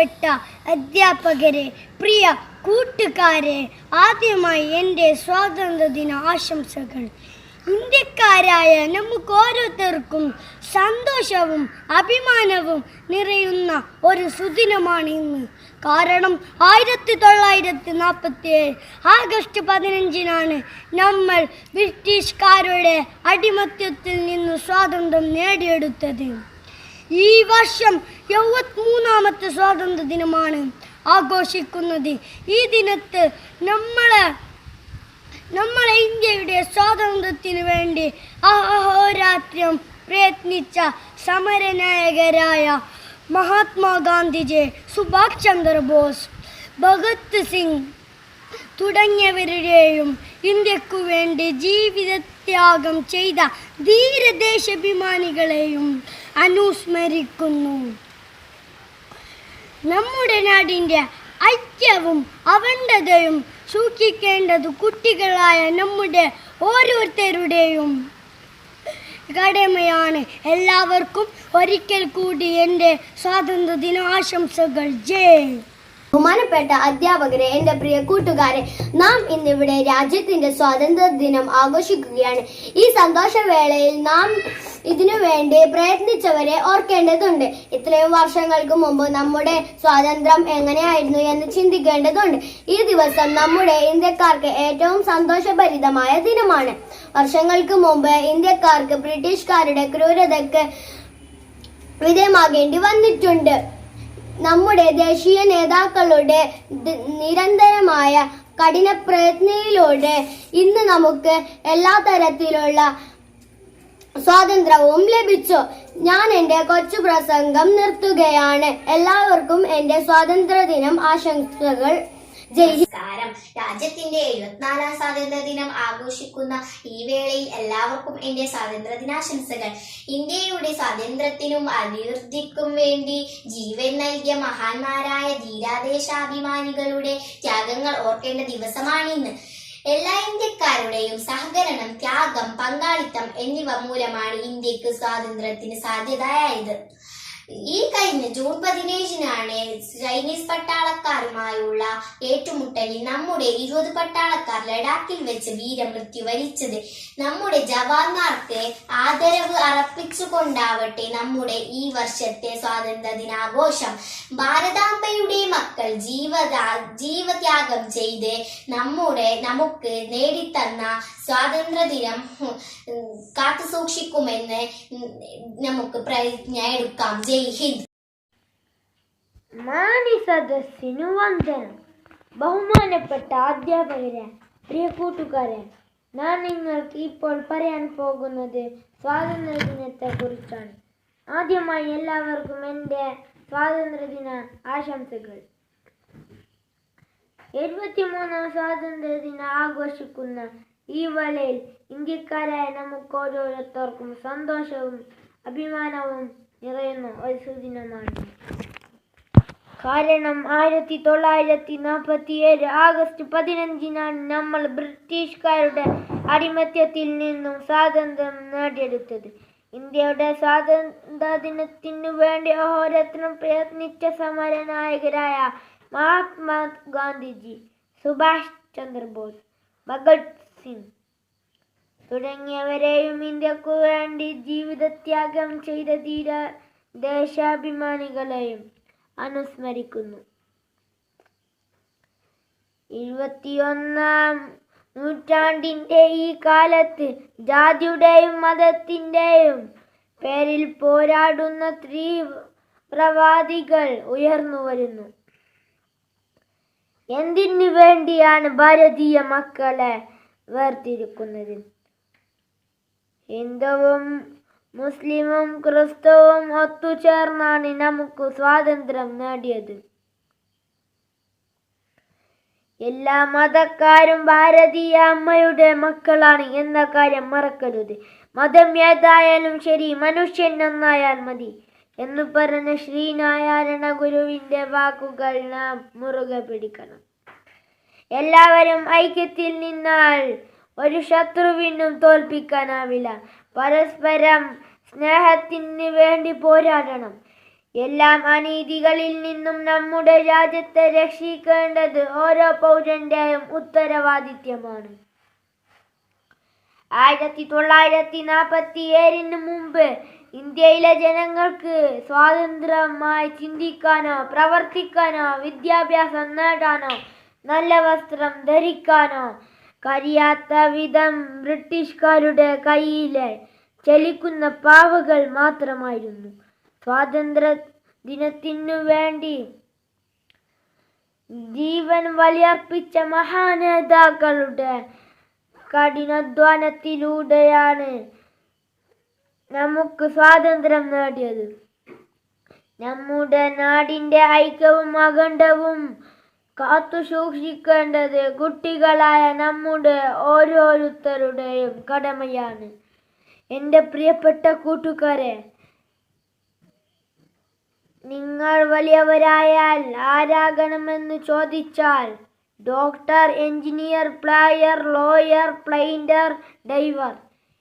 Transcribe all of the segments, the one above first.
ബഹുമാനപ്പെട്ട അധ്യാപകരെ പ്രിയ കൂട്ടുകാരെ ആദ്യമായി എന്റെ സ്വാതന്ത്ര്യദിന ആശംസകൾ. ഇന്ത്യക്കാരായ നമുക്ക് ഓരോരുത്തർക്കും സന്തോഷവും അഭിമാനവും നിറയുന്ന ഒരു സുദിനമാണ് ഇന്ന്. കാരണം ആയിരത്തി തൊള്ളായിരത്തി നാൽപ്പത്തി ഏഴ് ആഗസ്റ്റ് പതിനഞ്ചിനാണ് നമ്മൾ ബ്രിട്ടീഷുകാരുടെ അടിമത്യത്തിൽ നിന്ന് സ്വാതന്ത്ര്യം നേടിയെടുത്തത്. ഈ വർഷം എഴുപത്തിമൂന്നാമത്തെ സ്വാതന്ത്ര്യ ദിനമാണ് ആഘോഷിക്കുന്നത്. ഈ ദിനത്ത് നമ്മളെ നമ്മളെ ഇന്ത്യയുടെ സ്വാതന്ത്ര്യത്തിന് വേണ്ടി അഹോരാത്രം പ്രയത്നിച്ച സമരനായകരായ മഹാത്മാഗാന്ധിജി സുഭാഷ് ചന്ദ്രബോസ് ഭഗത് സിംഗ് തുടങ്ങിയവരുടെയും ഇന്ത്യക്കു വേണ്ടി ജീവിതത്യാഗം ചെയ്ത ധീരദേശാഭിമാനികളെയും അനുസ്മരിക്കുന്നു. നമ്മുടെ നാടിന്റെ ഐക്യവും അവണ്ടതയും സൂക്ഷിക്കേണ്ടത് കുട്ടികളായ നമ്മുടെ ഓരോരുത്തരുടെയും കടമയാണ്. എല്ലാവർക്കും ഒരിക്കൽ കൂടി എന്റെ സ്വാതന്ത്ര്യ ദിനാശംസകൾ ജയ്! ബഹുമാനപ്പെട്ട അധ്യാപകരെ എന്റെ പ്രിയ കൂട്ടുകാരെ നാം ഇന്നിവിടെ രാജ്യത്തിന്റെ സ്വാതന്ത്ര്യ ദിനം ആഘോഷിക്കുകയാണ്. ഈ സന്തോഷവേളയിൽ നാം ഇതിനു വേണ്ടി പ്രയത്നിച്ചവരെ ഓർക്കേണ്ടതുണ്ട്. ഇത്രയും വർഷങ്ങൾക്ക് മുമ്പ് നമ്മുടെ സ്വാതന്ത്ര്യം എങ്ങനെയായിരുന്നു എന്ന് ചിന്തിക്കേണ്ടതുണ്ട്. ഈ ദിവസം നമ്മുടെ ഇന്ത്യക്കാർക്ക് ഏറ്റവും സന്തോഷഭരിതമായ ദിനമാണ്. വർഷങ്ങൾക്ക് മുമ്പ് ഇന്ത്യക്കാർക്ക് ബ്രിട്ടീഷുകാരുടെ ക്രൂരതയ്ക്ക് വിധേയമാകേണ്ടി വന്നിട്ടുണ്ട്. നമ്മുടെ ദേശീയ നേതാക്കളുടെ നിരന്തരമായ കഠിന പ്രയത്നയിലൂടെ ഇന്ന് നമുക്ക് എല്ലാ തരത്തിലുള്ള സ്വാതന്ത്ര്യവും ലഭിച്ചു. ഞാൻ എന്റെ കൊച്ചു പ്രസംഗം നിർത്തുകയാണ്. എല്ലാവർക്കും എന്റെ സ്വാതന്ത്ര്യ ദിനം ആശംസകൾ. ജയ്. ഹിന്ദ്. നമസ്കാരം രാജ്യത്തിന്റെ എഴുപത്തിനാലാം സ്വാതന്ത്ര്യ ദിനം ആഘോഷിക്കുന്ന ഈ വേളയിൽ എല്ലാവർക്കും എന്റെ സ്വാതന്ത്ര്യ ദിനാശംസകൾ ഇന്ത്യയുടെ സ്വാതന്ത്ര്യത്തിനും അഭിവൃദ്ധിക്കും വേണ്ടി ജീവൻ നൽകിയ മഹാന്മാരായ ധീരാദേശാഭിമാനികളുടെ ത്യാഗങ്ങൾ ഓർക്കേണ്ട ദിവസമാണിന്ന്. എല്ലാ ഇന്ത്യക്കാരുടെയും സഹകരണം ത്യാഗം പങ്കാളിത്തം എന്നിവ മൂലമാണ് ഇന്ത്യയ്ക്ക് സ്വാതന്ത്ര്യത്തിന് സാധ്യതയായത്. ഈ കഴിഞ്ഞ ജൂൺ പതിനേഴിനാണ് ചൈനീസ് പട്ടാളക്കാരുമായുള്ള ഏറ്റുമുട്ടലിൽ നമ്മുടെ ഇരുപത് പട്ടാളക്കാർ ലഡാക്കിൽ വെച്ച് വീരമൃത്യു വരിച്ചത്. നമ്മുടെ ജവാന്മാർക്ക് ആദരവ് അർപ്പിച്ചുകൊണ്ടാവട്ടെ നമ്മുടെ ഈ വർഷത്തെ സ്വാതന്ത്ര്യ ദിനാഘോഷം. ഭാരതാംബയുടെ മക്കൾ ജീവദാ ജീവത്യാഗം ചെയ്ത് നമ്മുടെ നമുക്ക് നേടിത്തന്ന സ്വാതന്ത്ര്യ ദിനം കാത്തു സൂക്ഷിക്കുമെന്ന് നമുക്ക് പ്രതിജ്ഞ എടുക്കാം. ജയ് സദസ്സിനു വന്ദനം ബഹുമാനപ്പെട്ട അധ്യാപകരെ പ്രിയ കൂട്ടുകാരെ ഞാൻ നിങ്ങൾക്ക് ഇപ്പോൾ പറയാൻ പോകുന്നത് സ്വാതന്ത്ര്യ കുറിച്ചാണ് ആദ്യമായി എല്ലാവർക്കും എന്റെ സ്വാതന്ത്ര്യദിന ആശംസകൾ. എഴുപത്തിമൂന്നാം സ്വാതന്ത്ര്യ ദിനം ആഘോഷിക്കുന്ന ഈ വേളയിൽ ഇന്ത്യക്കാരായ നമുക്ക് ഓരോരുത്തർക്കും സന്തോഷവും അഭിമാനവും നിറയുന്ന ഒരു സുദിനമാണ് കാരണം ആയിരത്തി തൊള്ളായിരത്തി നാൽപ്പത്തി ഏഴ് ആഗസ്റ്റ് പതിനഞ്ചിനാണ് നമ്മൾ ബ്രിട്ടീഷുകാരുടെ അടിമത്യത്തിൽ നിന്നും സ്വാതന്ത്ര്യം നേടിയെടുത്തത്. ഇന്ത്യയുടെ സ്വാതന്ത്ര്യ ദിനത്തിനു വേണ്ടി അഹോരത്നം പ്രയത്നിച്ച സമരനായകരായ മഹാത്മാ ഗാന്ധിജി സുഭാഷ് ചന്ദ്രബോസ് ഭഗത് സിംഗ് തുടങ്ങിയവരെയും ഇന്ത്യക്കു വേണ്ടി ജീവിതത്യാഗം ചെയ്ത ധീര ദേശാഭിമാനികളെയും അനുസ്മരിക്കുന്നു. ഇരുപത്തിയൊന്നാം നൂറ്റാണ്ടിന്റെ ഈ കാലത്ത് ജാതിയുടെയും മതത്തിന്റെയും പേരിൽ പോരാടുന്ന തീവ്രവാദികൾ ഉയർന്നു വരുന്നു. എന്തിനു വേണ്ടിയാണ് ഭാരതീയ മക്കളെ വേർതിരിക്കുന്നത്? ഹിന്ദുവും മുസ്ലിമും ക്രിസ്തുവും ഒത്തുചേർന്നാണ് നമുക്ക് സ്വാതന്ത്ര്യം നേടിയത്. എല്ലാ മതക്കാരും ഭാരതീയ അമ്മയുടെ മക്കളാണ് എന്ന കാര്യം മറക്കരുത്. മതം ഏതായാലും ശരി മനുഷ്യൻ നന്നായാൽ മതി എന്ന് പറഞ്ഞ ശ്രീനാരായണ ഗുരുവിന്റെ വാക്കുകൾ നാം മുറുകെ പിടിക്കണം. എല്ലാവരും ഐക്യത്തിൽ നിന്നാൽ ഒരു ശത്രുവിനും തോൽപ്പിക്കാനാവില്ല. പരസ്പരം സ്നേഹത്തിന് വേണ്ടി പോരാടണം. എല്ലാം അനീതികളിൽ നിന്നും നമ്മുടെ രാജ്യത്തെ രക്ഷിക്കേണ്ടത് ഓരോ പൗരന്റെയും ഉത്തരവാദിത്യമാണ്. ആയിരത്തി തൊള്ളായിരത്തി നാൽപ്പത്തി ഏഴിന് മുമ്പ് ഇന്ത്യയിലെ ജനങ്ങൾക്ക് സ്വാതന്ത്ര്യമായി ചിന്തിക്കാനോ പ്രവർത്തിക്കാനോ വിദ്യാഭ്യാസം നേടാനോ നല്ല വസ്ത്രം ധരിക്കാനോ കഴിയാത്ത വിധം ബ്രിട്ടീഷുകാരുടെ കയ്യിലെ ചലിക്കുന്ന പാവകൾ മാത്രമായിരുന്നു. സ്വാതന്ത്ര്യ ദിനത്തിനു വേണ്ടി ജീവൻ വലിയർപ്പിച്ച മഹാനേതാക്കളുടെ കഠിനാധ്വാനത്തിലൂടെയാണ് നമുക്ക് സ്വാതന്ത്ര്യം നേടിയത്. നമ്മുടെ നാടിന്റെ ഐക്യവും അഖണ്ഡവും കാത്തു സൂക്ഷിക്കേണ്ടത് കുട്ടികളായ നമ്മുടെ ഓരോരുത്തരുടെയും കടമയാണ്. എന്റെ പ്രിയപ്പെട്ട കൂട്ടുകാരെ നിങ്ങൾ വലിയവരായാൽ ആരാകണമെന്ന് ചോദിച്ചാൽ ഡോക്ടർ എഞ്ചിനീയർ പ്ലയർ ലോയർ പ്ലെയിൻഡർ ഡൈവർ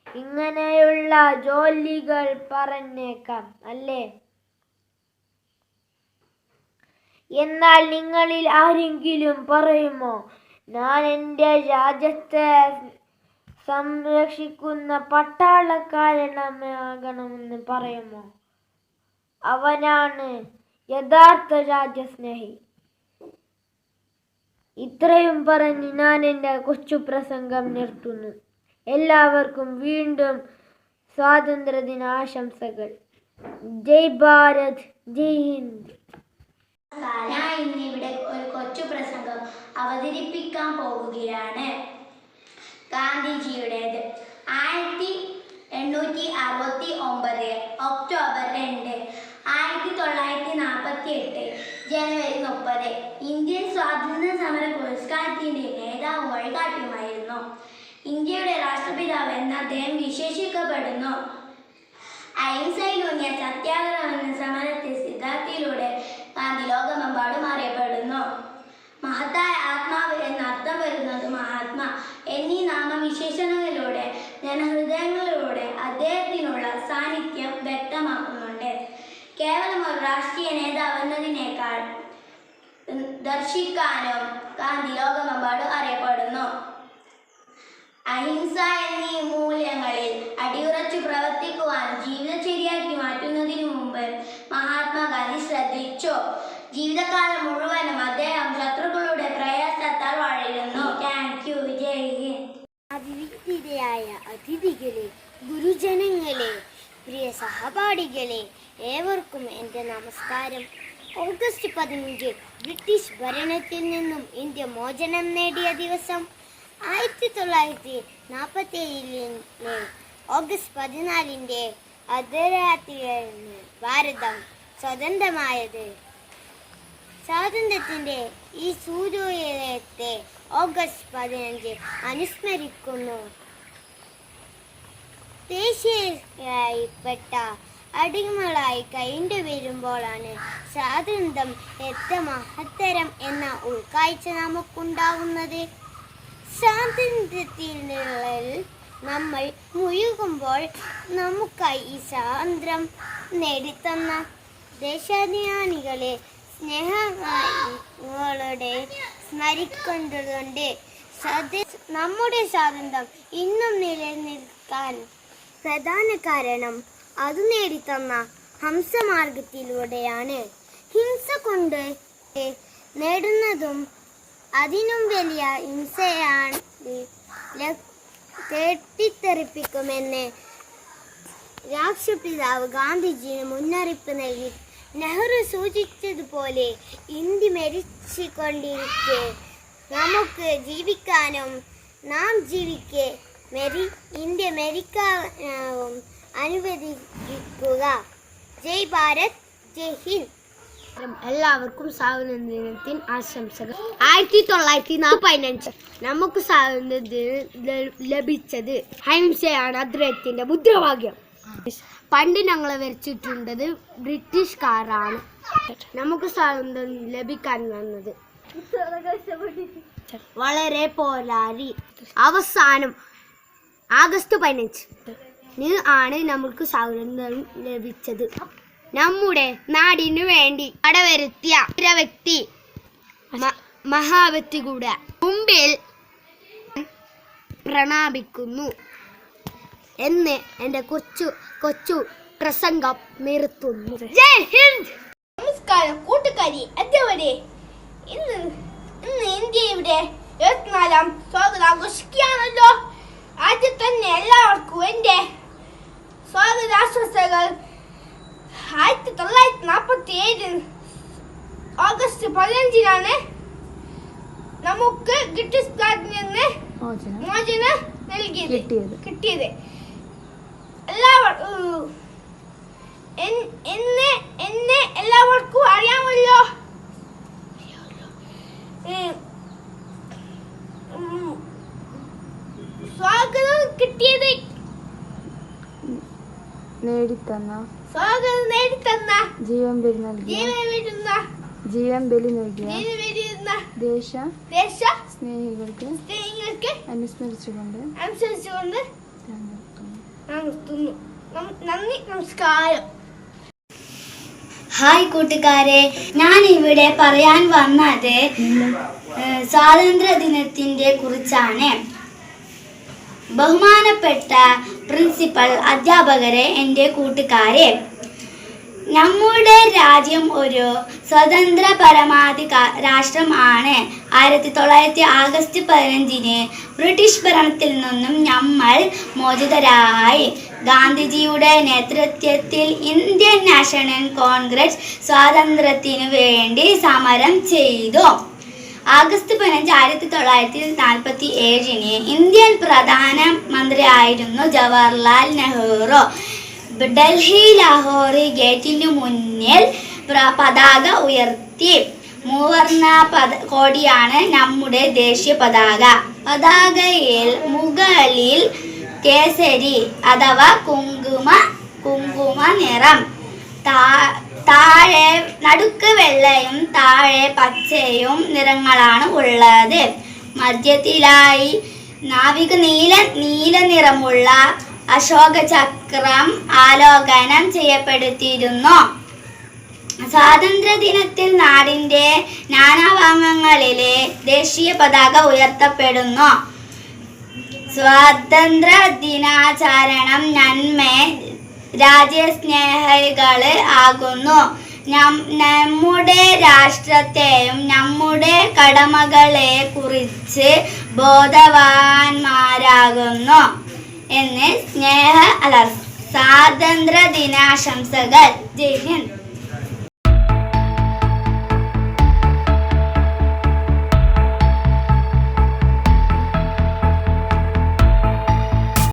ഇങ്ങനെയുള്ള ജോലികൾ പറഞ്ഞേക്കാം അല്ലേ? എന്നാൽ നിങ്ങളിൽ ആരെങ്കിലും പറയുമോ? ഞാൻ എന്റെ രാജ്യത്തെ സംരക്ഷിക്കുന്ന പട്ടാളക്കാരനാകണമെന്ന് പറയുമോ? അവനാണ് യഥാർത്ഥ രാജ്യസ്നേഹി. ഇത്രയും പറഞ്ഞ് ഞാൻ എന്റെ കൊച്ചു പ്രസംഗം നിർത്തുന്നു. എല്ലാവർക്കും വീണ്ടും സ്വാതന്ത്ര്യദിന ആശംസകൾ ജയ് ഭാരത് ജയ് ഹിന്ദ്. ഞാൻ ഇന്നിവിടെ ഒരു കൊച്ചു പ്രസംഗം അവതരിപ്പിക്കാൻ പോവുകയാണ്. ഗാന്ധിജിയുടേത്. ആയിരത്തി എണ്ണൂറ്റി അറുപത്തി ഒമ്പത് ഒക്ടോബർ രണ്ട് ആയിരത്തി തൊള്ളായിരത്തി നാൽപ്പത്തി എട്ട് ജനുവരി മുപ്പത് ഇന്ത്യൻ സ്വാതന്ത്ര്യ സമര പുരസ്കാരത്തിന്റെ നേതാവ് വഴികാട്ടിയുമായിരുന്നു. ഇന്ത്യയുടെ രാഷ്ട്രപിതാവ് എന്ന് അദ്ദേഹം വിശേഷിക്കപ്പെടുന്നു. അഹിംസയിലൂന്നിയ സത്യാഗ്രഹം എന്ന സമരത്തെ ഒരു രാഷ്ട്രീയ നേതാവ് എന്നതിനേക്കാൾ ഉം, ദർശിക്കാനും ഗാന്ധി ലോകമെമ്പാടും അറിയപ്പെടുന്നു. അഹിംസ എന്നീ മൂല്യങ്ങളിൽ അടിയുറച്ചു പ്രവർത്തിക്കുവാൻ ശരിയാക്കി മാറ്റുന്നതിനു മുമ്പ് മഹാത്മാഗാന്ധി ശ്രദ്ധിച്ചു. ജീവിതകാലം മുഴുവനും അദ്ദേഹം ശത്രുക്കളുടെ പ്രയാസത്താൽ വാഴിരുന്നു. Thank you Vijay Hind. അതിഥിരായ അതിഥികളെ ഗുരുജനങ്ങളെ പ്രിയ സഹപാഠികളെ ഏവർക്കും എന്റെ നമസ്കാരം. ഓഗസ്റ്റ് പതിനഞ്ച് ബ്രിട്ടീഷ് ഭരണത്തിൽ നിന്നും ഇന്ത്യ മോചനം നേടിയ ദിവസം ആയിരത്തി തൊള്ളായിരത്തി നാൽപ്പത്തേഴിലെ ഓഗസ്റ്റ് പതിനാലിന്റെ അർദ്ധരാത്രിയാണ് ഭാരതം സ്വതന്ത്രമായത്. സ്വാതന്ത്ര്യത്തിന്റെ ഈ സൂര്യോദയത്തെ ഓഗസ്റ്റ് പതിനഞ്ച് അനുസ്മരിക്കുന്നു. ദേശീയപ്പെട്ട അടിമകളായി കഴിഞ്ഞു വരുമ്പോഴാണ് സ്വാതന്ത്ര്യം എത്ര മഹത്തരം എന്ന ഉൾക്കാഴ്ച നമുക്കുണ്ടാവുന്നത്. സ്വാതന്ത്ര്യത്തിൽ നമ്മൾ മുഴുകുമ്പോൾ നമുക്കായി ഈ സ്വാതന്ത്ര്യം നേടിത്തന്ന ദേശാഭിമാനികളെ സ്നേഹങ്ങളുടെ സ്മരിക്കൊണ്ടുകൊണ്ട് സ്വദേ- നമ്മുടെ സ്വാതന്ത്ര്യം ഇന്നും നിലനിൽക്കാൻ പ്രധാന കാരണം അത് നേടിത്തന്ന ഹംസമാർഗത്തിലൂടെയാണ് ഹിംസ കൊണ്ട് നേടുന്നതും അതിനും വലിയ ഹിംസയാണ് തെട്ടിത്തെറിപ്പിക്കുമെന്ന് രാഷ്ട്രപിതാവ് ഗാന്ധിജിന് മുന്നറിയിപ്പ് നൽകി. നെഹ്റു സൂചിച്ചതുപോലെ ഇന്ത്യ മരിച്ചുകൊണ്ടിരിക്കെ. നമുക്ക് ജീവിക്കാനും നാം ജീവിക്കെ മെരി ഇന്ത്യ മെരിക്കാനാവും അനുവദിക്കുക. ജയ് ഭാരത് ജയ് ഹിന്ദ്. എല്ലാവർക്കും സ്വാതന്ത്ര്യദിനത്തിന് ആശംസകൾ. ആയിരത്തി തൊള്ളായിരത്തി നാൽപ്പതിനഞ്ച് നമുക്ക് സ്വാതന്ത്ര്യം ലഭിച്ചത് അഹിംസയാണ് അദ്ദേഹത്തിന്റെ മുദ്രാവാക്യം. പണ്ട് ഞങ്ങളെ വരച്ചിട്ടുണ്ടത് ബ്രിട്ടീഷുകാരാണ്. നമുക്ക് സ്വാതന്ത്ര്യം ലഭിക്കാൻ വന്നത്. വളരെ പോരാടി. അവസാനം ആഗസ്റ്റ് പതിനഞ്ച്. ആണ് നമുക്ക് സ്വാതന്ത്ര്യം ലഭിച്ചത്. നമ്മുടെ നാടിനു വേണ്ടി അടവരുത്തിയ വ്യക്തി മഹാവ്യക്തി കൂടെ മുമ്പിൽ പ്രണാപിക്കുന്നു. എന്ന് എന്റെ കൊച്ചു കൊച്ചു പ്രസംഗം നിർത്തുന്നു. ജയ് ഹിന്ദ്! നമസ്കാരം കൂട്ടുകാരി എത്തിയവരെ ഇന്ന് ഇന്ന് ഇന്ത്യയുടെ എഴുപത്തിനാലാം സ്വാഗതം ആഘോഷിക്കുകയാണല്ലോ. ആദ്യം തന്നെ എല്ലാവർക്കും എന്റെ സ്വാഗതാശംസകൾ ആയിരത്തി തൊള്ളായിരത്തി നാൽപ്പത്തി ഏഴ് ഓഗസ്റ്റ് പതിനഞ്ചിനാണ് നമുക്ക് ബ്രിട്ടീഷ് ഗാർഡിൽ നിന്ന് മോചനം. നൽകിയത്. കിട്ടിയത്. എല്ലാവർക്കും എന്നെ എന്നെ എല്ലാവർക്കും അറിയാമല്ലോ. കിട്ടിയത്? നേടിത്തന്ന. സ്വാഗതം നേടിത്തന്ന. ജീവൻ ബലി നൽകിയ. ജീവൻ വരുന്ന ജീവൻ ബലി നൽകിയ. ദേശ ദേശ സ്നേഹികൾക്ക് സ്നേഹികൾക്ക് അനുസ്മരിച്ചുകൊണ്ട് അനുസരിച്ചുകൊണ്ട് നന്ദി നമസ്കാരം. ഹായ് കൂട്ടുകാരെ ഞാൻ ഇവിടെ പറയാൻ വന്നത് സ്വാതന്ത്ര്യ ദിനത്തിന്റെ കുറിച്ചാണ്. ബഹുമാനപ്പെട്ട പ്രിൻസിപ്പൽ അധ്യാപകരെ എന്റെ കൂട്ടുകാരെ. നമ്മുടെ രാജ്യം ഒരു സ്വതന്ത്ര പരമാധിക രാഷ്ട്രമാണ് ആയിരത്തി തൊള്ളായിരത്തി ആഗസ്റ്റ് പതിനഞ്ചിന് ബ്രിട്ടീഷ് ഭരണത്തിൽ നിന്നും നമ്മൾ മോചിതരായി. ഗാന്ധിജിയുടെ നേതൃത്വത്തിൽ ഇന്ത്യൻ നാഷണൽ കോൺഗ്രസ് സ്വാതന്ത്ര്യത്തിനു വേണ്ടി സമരം ചെയ്തു. ആഗസ്റ്റ് പതിനഞ്ച് ആയിരത്തി തൊള്ളായിരത്തി നാൽപ്പത്തി ഏഴിന് ഇന്ത്യൻ പ്രധാനമന്ത്രിയായിരുന്നു ജവഹർലാൽ നെഹ്റു. ഡൽഹി ലാഹോറി ഗേറ്റിന് മുന്നിൽ പതാക ഉയർത്തി. മൂവർണ പത കോടിയാണ് നമ്മുടെ ദേശീയ പതാക. പതാകയിൽ മുകളിൽ കേസരി അഥവാ കുങ്കുമ കുങ്കുമ നിറം. താ- താഴെ നടുക്ക് വെള്ളയും താഴെ പച്ചയും നിറങ്ങളാണ് ഉള്ളത്. മധ്യത്തിലായി നാവിക നീല നീല നിറമുള്ള അശോക ചക്രം ആലോകനം ചെയ്യപ്പെടുത്തിയിരുന്നു. സ്വാതന്ത്ര്യ ദിനത്തിൽ നാടിന്റെ നാനാഭാഗങ്ങളിലെ ദേശീയ പതാക ഉയർത്തപ്പെടുന്നു. സ്വാതന്ത്ര്യ ദിനാചരണം നന്മ രാജ്യസ്നേഹികൾ ആകുന്നു. നമ്മുടെ രാഷ്ട്രത്തെയും നമ്മുടെ കടമകളെ കുറിച്ച് ബോധവാന്മാരാകുന്നു എന്ന് സ്നേഹ അല്ല സ്വാതന്ത്ര്യ ദിനാശംസകൾ ജയ് ഹിന്ദ്.